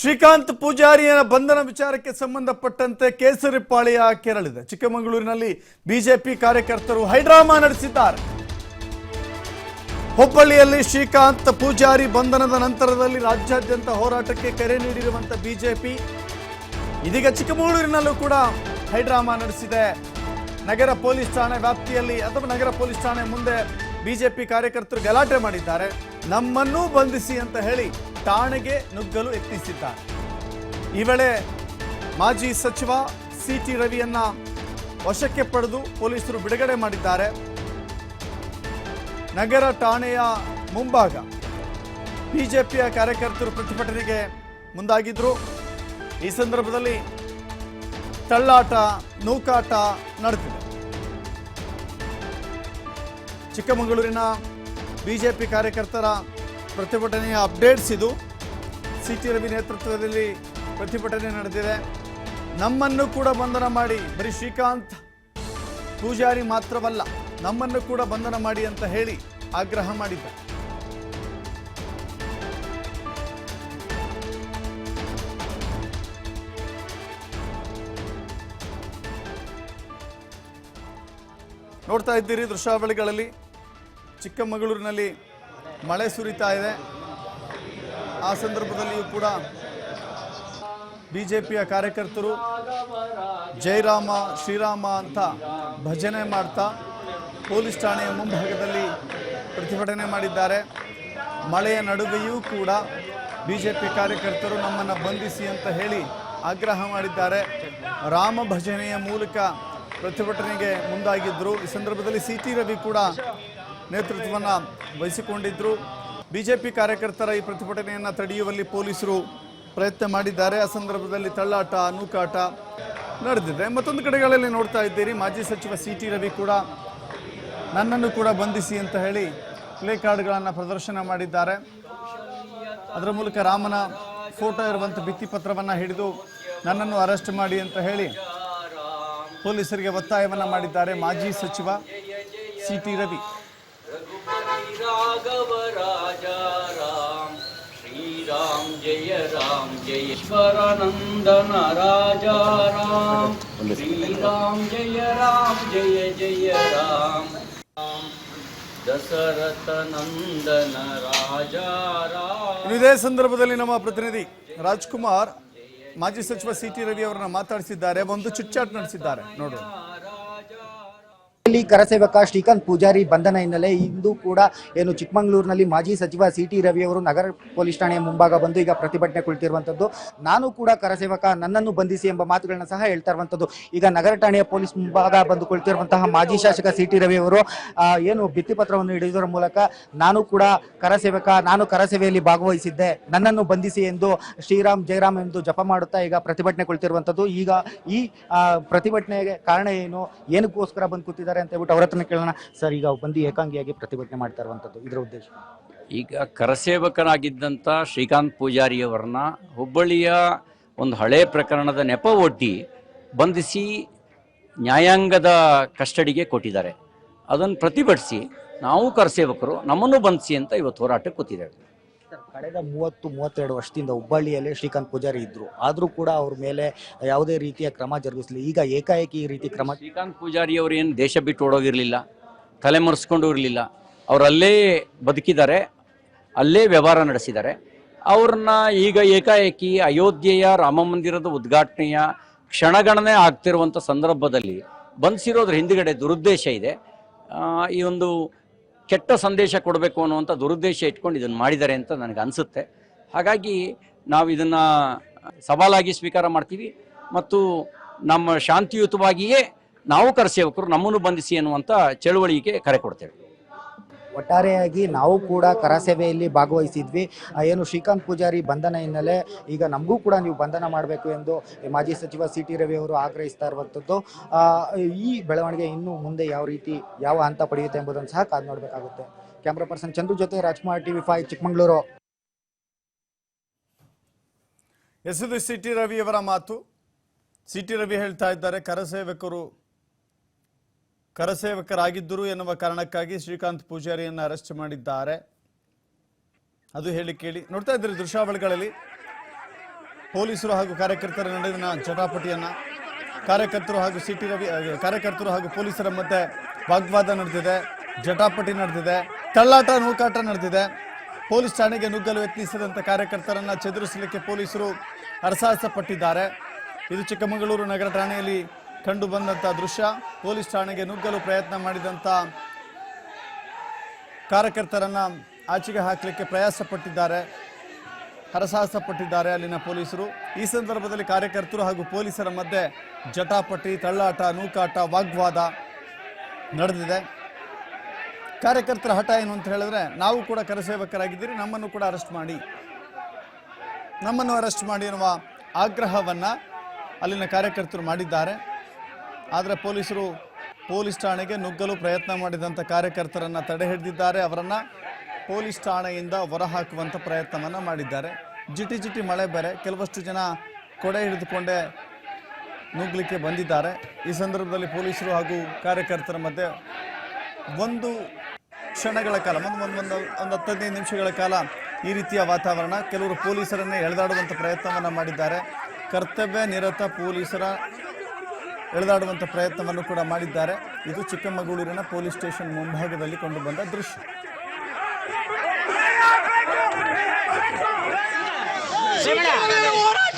ಶ್ರೀಕಾಂತ್ ಪೂಜಾರಿಯ ಬಂಧನ ವಿಚಾರಕ್ಕೆ ಸಂಬಂಧಪಟ್ಟಂತೆ ಕೇಸರಿ ಪಾಳಿಯ ಕೆರಳಿದೆ ಚಿಕ್ಕಮಗಳೂರಿನಲ್ಲಿ ಬಿಜೆಪಿ ಕಾರ್ಯಕರ್ತರು ಹೈಡ್ರಾಮಾ ನಡೆಸಿದ್ದಾರೆ. ಹುಬ್ಬಳ್ಳಿಯಲ್ಲಿ ಶ್ರೀಕಾಂತ್ ಪೂಜಾರಿ ಬಂಧನದ ನಂತರದಲ್ಲಿ ರಾಜ್ಯಾದ್ಯಂತ ಹೋರಾಟಕ್ಕೆ ಕರೆ ನೀಡಿರುವಂತ ಬಿಜೆಪಿ. ಇದೀಗ ಚಿಕ್ಕಮಗಳೂರಿನಲ್ಲೂ ಕೂಡ ಹೈಡ್ರಾಮಾ ನಡೆಸಿದೆ. ನಗರ ಪೊಲೀಸ್ ಠಾಣೆ ವ್ಯಾಪ್ತಿಯಲ್ಲಿ ಅಥವಾ ನಗರ ಪೊಲೀಸ್ ಠಾಣೆ ಮುಂದೆ ಬಿಜೆಪಿ ಕಾರ್ಯಕರ್ತರು ಗಲಾಟೆ ಮಾಡಿದ್ದಾರೆ. ನಮ್ಮನ್ನೂ ಬಂಧಿಸಿ ಅಂತ ಹೇಳಿ ಠಾಣೆಗೆ ನುಗ್ಗಲು ಯತ್ನಿಸಿದ್ದಾರೆ. ಈ ವೇಳೆ ಮಾಜಿ ಸಚಿವ ಸಿ ಟಿ ರವಿಯನ್ನ ವಶಕ್ಕೆ ಪಡೆದು ಪೊಲೀಸರು ಬಿಡುಗಡೆ ಮಾಡಿದ್ದಾರೆ. ನಗರ ಠಾಣೆಯ ಮುಂಭಾಗ ಬಿಜೆಪಿಯ ಕಾರ್ಯಕರ್ತರು ಪ್ರತಿಭಟನೆಗೆ ಮುಂದಾಗಿದ್ರು. ಈ ಸಂದರ್ಭದಲ್ಲಿ ತಳ್ಳಾಟ, ನೂಕಾಟ ನಡೆದಿದೆ. ಚಿಕ್ಕಮಗಳೂರಿನ ಬಿ ಜೆ ಪಿ ಕಾರ್ಯಕರ್ತರ ಪ್ರತಿಭಟನೆಯ ಅಪ್ಡೇಟ್ಸ್ ಇದು. ಸಿ ಟಿ ರವಿ ನೇತೃತ್ವದಲ್ಲಿ ಪ್ರತಿಭಟನೆ ನಡೆದಿದೆ. ನಮ್ಮನ್ನು ಕೂಡ ಬಂಧನ ಮಾಡಿ, ಬರೀ ಶ್ರೀಕಾಂತ್ ಪೂಜಾರಿ ಮಾತ್ರವಲ್ಲ, ನಮ್ಮನ್ನು ಕೂಡ ಬಂಧನ ಮಾಡಿ ಅಂತ ಹೇಳಿ ಆಗ್ರಹ ಮಾಡಿದ್ದಾರೆ ನೋಡ್ತಾ ಇದ್ದೀರಿ ದೃಶ್ಯಾವಳಿಗಳಲ್ಲಿ. ಚಿಕ್ಕಮಗಳೂರಿನಲ್ಲಿ ಮಳೆ ಸುರಿತಾ ಇದೆ. ಆ ಸಂದರ್ಭದಲ್ಲಿಯೂ ಕೂಡ ಬಿಜೆಪಿಯ ಕಾರ್ಯಕರ್ತರು ಜೈರಾಮ, ಶ್ರೀರಾಮ ಅಂತ ಭಜನೆ ಮಾಡ್ತಾ ಪೊಲೀಸ್ ಠಾಣೆಯ ಮುಂಭಾಗದಲ್ಲಿ ಪ್ರತಿಭಟನೆ ಮಾಡಿದ್ದಾರೆ. ಮಳೆಯ ನಡುವೆಯೂ ಕೂಡ ಬಿಜೆಪಿ ಕಾರ್ಯಕರ್ತರು ನಮ್ಮನ್ನು ಬಂಧಿಸಿ ಅಂತ ಹೇಳಿ ಆಗ್ರಹ ಮಾಡಿದ್ದಾರೆ. ರಾಮ ಭಜನೆಯ ಮೂಲಕ ಪ್ರತಿಭಟನೆಗೆ ಮುಂದಾಗಿದ್ದರು ಈ ಸಂದರ್ಭದಲ್ಲಿ ಸಿ ರವಿ ಕೂಡ ನೇತೃತ್ವವನ್ನು ವಹಿಸಿಕೊಂಡಿದ್ದರು ಬಿಜೆಪಿ ಕಾರ್ಯಕರ್ತರ ಈ ಪ್ರತಿಭಟನೆಯನ್ನು ತಡೆಯುವಲ್ಲಿ ಪೊಲೀಸರು ಪ್ರಯತ್ನ ಮಾಡಿದ್ದಾರೆ. ಆ ಸಂದರ್ಭದಲ್ಲಿ ತಳ್ಳಾಟ, ನೂಕಾಟ ನಡೆದಿದೆ. ಮತ್ತೊಂದು ಕಡೆಗಳಲ್ಲಿ ನೋಡ್ತಾ ಇದ್ದೀರಿ. ಮಾಜಿ ಸಚಿವ ಸಿ ಟಿ ರವಿ ಕೂಡ ನನ್ನನ್ನು ಕೂಡ ಬಂಧಿಸಿ ಅಂತ ಹೇಳಿ ಪ್ಲೇ ಕಾರ್ಡ್ಗಳನ್ನು ಪ್ರದರ್ಶನ ಮಾಡಿದ್ದಾರೆ. ಅದರ ಮೂಲಕ ರಾಮನ ಫೋಟೋ ಇರುವಂಥ ಭಿತ್ತಿಪತ್ರವನ್ನು ಹಿಡಿದು ನನ್ನನ್ನು ಅರೆಸ್ಟ್ ಮಾಡಿ ಅಂತ ಹೇಳಿ ಪೊಲೀಸರಿಗೆ ಒತ್ತಾಯವನ್ನು ಮಾಡಿದ್ದಾರೆ ಮಾಜಿ ಸಚಿವ ಸಿ ಟಿ ರವಿ. राघव राजा राम श्रीराम जय राम जयेश्वरानन्दन राजा राम श्रीराम जय राम जय जय राम राम दशरथ नन्दन राजा राम ಇನ್ನು ಇದೇ ಸಂದರ್ಭದಲ್ಲಿ ನಮ್ಮ ಪ್ರತಿನಿಧಿ ರಾಜ್ಕುಮಾರ್ ಮಾಜಿ ಸಚಿವ ಸಿ ಟಿ ರವಿ ಅವರನ್ನ ಮಾತಾಡಿಸಿದ್ದಾರೆ ಒಂದು ಚಿಟ್ಚಾಟ್ ನಡೆಸಿದ್ದಾರೆ ನೋಡು ಇಲ್ಲಿ ಕರಸೇವಕ ಶ್ರೀಕಾಂತ್ ಪೂಜಾರಿ ಬಂಧನ ಹಿನ್ನೆಲೆ ಇಂದು ಕೂಡ ಏನು ಚಿಕ್ಕಮಗಳೂರಿನಲ್ಲಿ ಮಾಜಿ ಸಚಿವ ಸಿ ಟಿ ರವಿ ಅವರು ನಗರ ಪೊಲೀಸ್ ಠಾಣೆಯ ಮುಂಭಾಗ ಬಂದು ಈಗ ಪ್ರತಿಭಟನೆ ಕುಳಿತಿರುವಂಥದ್ದು. ನಾನು ಕೂಡ ಕರಸೇವಕ ನನ್ನನ್ನು ಬಂಧಿಸಿ ಎಂಬ ಮಾತುಗಳನ್ನ ಸಹ ಹೇಳ್ತಾ ಇರುವಂಥದ್ದು. ಈಗ ನಗರ ಠಾಣೆಯ ಪೊಲೀಸ್ ಮುಂಭಾಗ ಬಂದು ಕುಳಿತಿರುವಂತಹ ಮಾಜಿ ಶಾಸಕ ಸಿ ಟಿ ರವಿ ಅವರು ಏನು ಭಿತ್ತಿಪತ್ರವನ್ನು ಹಿಡಿಯುವುದರ ಮೂಲಕ ನಾನು ಕೂಡ ಕರಸೇವಕ, ನಾನು ಕರಸೇವೆಯಲ್ಲಿ ಭಾಗವಹಿಸಿದ್ದೆ. ನನ್ನನ್ನು ಬಂಧಿಸಿ ಎಂದು ಶ್ರೀರಾಮ್, ಜಯರಾಮ್ ಎಂದು ಜಪ ಮಾಡುತ್ತಾ ಈಗ ಪ್ರತಿಭಟನೆ ಕುಳಿತಿರುವಂಥದ್ದು. ಈಗ ಈ ಪ್ರತಿಭಟನೆಗೆ ಕಾರಣ ಏನು? ಏನಕ್ಕೋಸ್ಕರ ಬಂದು ಕೂತಿದ್ದಾರೆ? ಅಂತ ಹೇಳ್ಬಿಟ್ಟು ಅವ್ರ ಹತ್ರನೇ ಕೇಳೋಣ. ಸರ್, ಈಗ ಬಂದು ಏಕಾಂಗಿಯಾಗಿ ಪ್ರತಿಭಟನೆ ಮಾಡ್ತಾ ಇರುವಂಥದ್ದು ಇದರ ಉದ್ದೇಶ. ಈಗ ಕರಸೇವಕನಾಗಿದ್ದಂಥ ಶ್ರೀಕಾಂತ್ ಪೂಜಾರಿಯವರನ್ನ ಹುಬ್ಬಳ್ಳಿಯ ಒಂದು ಹಳೆ ಪ್ರಕರಣದ ನೆಪ ಒಡ್ಡಿ ಬಂಧಿಸಿ ನ್ಯಾಯಾಂಗದ ಕಸ್ಟಡಿಗೆ ಕೊಟ್ಟಿದ್ದಾರೆ. ಅದನ್ನು ಪ್ರತಿಭಟಿಸಿ ನಾವು ಕರಸೇವಕರು ನಮ್ಮನ್ನು ಬಂಧಿಸಿ ಅಂತ ಇವತ್ತು ಹೋರಾಟಕ್ಕೆ ಕೂತಿದ್ದೇವೆ. ಕಳೆದ ಮೂವತ್ತು, ಮೂವತ್ತೆರಡು ವರ್ಷದಿಂದ ಹುಬ್ಬಳ್ಳಿಯಲ್ಲಿ ಶ್ರೀಕಾಂತ್ ಪೂಜಾರಿ ಇದ್ರು. ಆದರೂ ಕೂಡ ಅವ್ರ ಮೇಲೆ ಯಾವುದೇ ರೀತಿಯ ಕ್ರಮ ಜರುಗಿಸಲಿ ಈಗ ಏಕಾಏಕಿ ಈ ರೀತಿ ಕ್ರಮ ಶ್ರೀಕಾಂತ್ ಪೂಜಾರಿಯವರು ಏನು ದೇಶ ಬಿಟ್ಟು ಓಡೋಗಿರಲಿಲ್ಲ, ತಲೆ ಮರೆಸ್ಕೊಂಡು ಇರಲಿಲ್ಲ. ಅವರಲ್ಲೇ ಬದುಕಿದ್ದಾರೆ, ಅಲ್ಲೇ ವ್ಯವಹಾರ ನಡೆಸಿದ್ದಾರೆ. ಅವ್ರನ್ನ ಈಗ ಏಕಾಏಕಿ ಅಯೋಧ್ಯೆಯ ರಾಮ ಮಂದಿರದ ಉದ್ಘಾಟನೆಯ ಕ್ಷಣಗಣನೆ ಆಗ್ತಿರುವಂಥ ಸಂದರ್ಭದಲ್ಲಿ ಬಂಧಿಸಿರೋದ್ರ ಹಿಂದುಗಡೆ ದುರುದ್ದೇಶ ಇದೆ. ಈ ಒಂದು ಕೆಟ್ಟ ಸಂದೇಶ ಕೊಡಬೇಕು ಅನ್ನುವಂಥ ದುರುದ್ದೇಶ ಇಟ್ಕೊಂಡು ಇದನ್ನು ಮಾಡಿದ್ದಾರೆ ಅಂತ ನನಗೆ ಅನಿಸುತ್ತೆ. ಹಾಗಾಗಿ ನಾವು ಇದನ್ನು ಸವಾಲಾಗಿ ಸ್ವೀಕಾರ ಮಾಡ್ತೀವಿ ಮತ್ತು ನಮ್ಮ ಶಾಂತಿಯುತವಾಗಿಯೇ ನಾವು ಕರೆಸೇವಕರು ನಮ್ಮನ್ನು ಬಂಧಿಸಿ ಅನ್ನುವಂಥ ಚಳುವಳಿಗೆ ಕರೆ ಕೊಡ್ತೇವೆ. ಒಟ್ಟಾರೆಯಾಗಿ ನಾವು ಕೂಡ ಕರಸೇವೆಯಲ್ಲಿ ಭಾಗವಹಿಸಿದ್ವಿ. ಏನು ಶ್ರೀಕಾಂತ್ ಪೂಜಾರಿ ಬಂಧನ ಹಿನ್ನೆಲೆ ಈಗ ನಮಗೂ ಕೂಡ ನೀವು ಬಂಧನ ಮಾಡಬೇಕು ಎಂದು ಮಾಜಿ ಸಚಿವ ಸಿ ಟಿ ರವಿ ಅವರು ಆಗ್ರಹಿಸ್ತಾ ಇರುವಂಥದ್ದು. ಈ ಬೆಳವಣಿಗೆ ಇನ್ನೂ ಮುಂದೆ ಯಾವ ರೀತಿ, ಯಾವ ಹಂತ ಪಡೆಯುತ್ತೆ ಎಂಬುದನ್ನು ಸಹ ಕಾದು ನೋಡಬೇಕಾಗುತ್ತೆ. ಕ್ಯಾಮ್ರಾ ಪರ್ಸನ್ ಚಂದ್ರು ಜೊತೆ Rajkumar TV five, Chikkamagaluru. S C T ರವಿಯವರ ಮಾತು. ಸಿ ಟಿ ರವಿ ಹೇಳ್ತಾ ಇದ್ದಾರೆ, ಕರಸೇವಕರು ಕರಸೇವಕರಾಗಿದ್ದರು ಎನ್ನುವ ಕಾರಣಕ್ಕಾಗಿ ಶ್ರೀಕಾಂತ್ ಪೂಜಾರಿಯನ್ನು ಅರೆಸ್ಟ್ ಮಾಡಿದ್ದಾರೆ. ಅದು ಹೇಳಿ ಕೇಳಿ. ನೋಡ್ತಾ ಇದ್ದೀರಿ ದೃಶ್ಯಾವಳಿಗಳಲ್ಲಿ ಪೊಲೀಸರು ಹಾಗೂ ಕಾರ್ಯಕರ್ತರ ನಡುವಿನ ಜಟಾಪಟಿಯನ್ನು. ಕಾರ್ಯಕರ್ತರು ಹಾಗೂ ಸಿಟಿ ರವಿ ಕಾರ್ಯಕರ್ತರು ಹಾಗೂ ಪೊಲೀಸರ ಮಧ್ಯೆ ವಾಗ್ವಾದ ನಡೆದಿದೆ. ಜಟಾಪಟಿ ನಡೆದಿದೆ. ತಳ್ಳಾಟ, ನೂಕಾಟ ನಡೆದಿದೆ. ಪೊಲೀಸ್ ಠಾಣೆಗೆ ನುಗ್ಗಲು ಯತ್ನಿಸಿದಂಥ ಕಾರ್ಯಕರ್ತರನ್ನು ಚದುರಿಸಲಿಕ್ಕೆ ಪೊಲೀಸರು ಹರಸಾಹಸ ಪಟ್ಟಿದ್ದಾರೆ ಇದು ಚಿಕ್ಕಮಗಳೂರು ನಗರ ಠಾಣೆಯಲ್ಲಿ ಕಂಡು ಬಂದಂಥ ದೃಶ್ಯ. ಪೊಲೀಸ್ ಠಾಣೆಗೆ ನುಗ್ಗಲು ಪ್ರಯತ್ನ ಮಾಡಿದಂಥ ಕಾರ್ಯಕರ್ತರನ್ನ ಆಚೆಗೆ ಹಾಕಲಿಕ್ಕೆ ಪ್ರಯಾಸ ಪಟ್ಟಿದ್ದಾರೆ ಹರಸಾಹಸ ಪಟ್ಟಿದ್ದಾರೆ ಅಲ್ಲಿನ ಪೊಲೀಸರು. ಈ ಸಂದರ್ಭದಲ್ಲಿ ಕಾರ್ಯಕರ್ತರು ಹಾಗೂ ಪೊಲೀಸರ ಮಧ್ಯೆ ಜಟಾಪಟಿ, ತಳ್ಳಾಟ, ನೂಕಾಟ, ವಾಗ್ವಾದ ನಡೆದಿದೆ. ಕಾರ್ಯಕರ್ತರ ಹಠ ಏನು ಅಂತ ಹೇಳಿದ್ರೆ, ನಾವು ಕೂಡ ಕರಸೇವಕರಾಗಿದ್ದೀರಿ, ನಮ್ಮನ್ನು ಕೂಡ ಅರೆಸ್ಟ್ ಮಾಡಿ. ನಮ್ಮನ್ನು ಅರೆಸ್ಟ್ ಮಾಡಿ ಎನ್ನುವ ಆಗ್ರಹವನ್ನು ಅಲ್ಲಿನ ಕಾರ್ಯಕರ್ತರು ಮಾಡಿದ್ದಾರೆ. ಆದರೆ ಪೊಲೀಸರು ಪೊಲೀಸ್ ಠಾಣೆಗೆ ನುಗ್ಗಲು ಪ್ರಯತ್ನ ಮಾಡಿದಂಥ ಕಾರ್ಯಕರ್ತರನ್ನು ತಡೆ ಹಿಡಿದಿದ್ದಾರೆ. ಅವರನ್ನು ಪೊಲೀಸ್ ಠಾಣೆಯಿಂದ ಹೊರಹಾಕುವಂಥ ಪ್ರಯತ್ನವನ್ನು ಮಾಡಿದ್ದಾರೆ. ಜಿಟಿ ಜಿಟಿ ಮಳೆ ಬೇರೆ. ಕೆಲವಷ್ಟು ಜನ ಕೊಡೆ ಹಿಡಿದುಕೊಂಡೇ ನುಗ್ಗಲಿಕ್ಕೆ ಬಂದಿದ್ದಾರೆ. ಈ ಸಂದರ್ಭದಲ್ಲಿ ಪೊಲೀಸರು ಹಾಗೂ ಕಾರ್ಯಕರ್ತರ ಮಧ್ಯೆ ಒಂದು ಕ್ಷಣಗಳ ಕಾಲ, ಒಂದು ಒಂದು ಒಂದು ಒಂದು ಹತ್ತು ಹದಿನೈದು ನಿಮಿಷಗಳ ಕಾಲ ಈ ರೀತಿಯ ವಾತಾವರಣ ಕೆಲವರು ಪೊಲೀಸರನ್ನೇ ಎಳೆದಾಡುವಂಥ ಪ್ರಯತ್ನವನ್ನು ಮಾಡಿದ್ದಾರೆ. ಕರ್ತವ್ಯ ನಿರತ ಪೊಲೀಸರ ಎಳೆದಾಡುವಂಥ ಪ್ರಯತ್ನವನ್ನು ಕೂಡ ಮಾಡಿದ್ದಾರೆ ಇದು ಚಿಕ್ಕಮಗಳೂರಿನ ಪೊಲೀಸ್ ಸ್ಟೇಷನ್ ಮುಂಭಾಗದಲ್ಲಿ ಕಂಡುಬಂದ ದೃಶ್ಯ ಹೋರಾಟ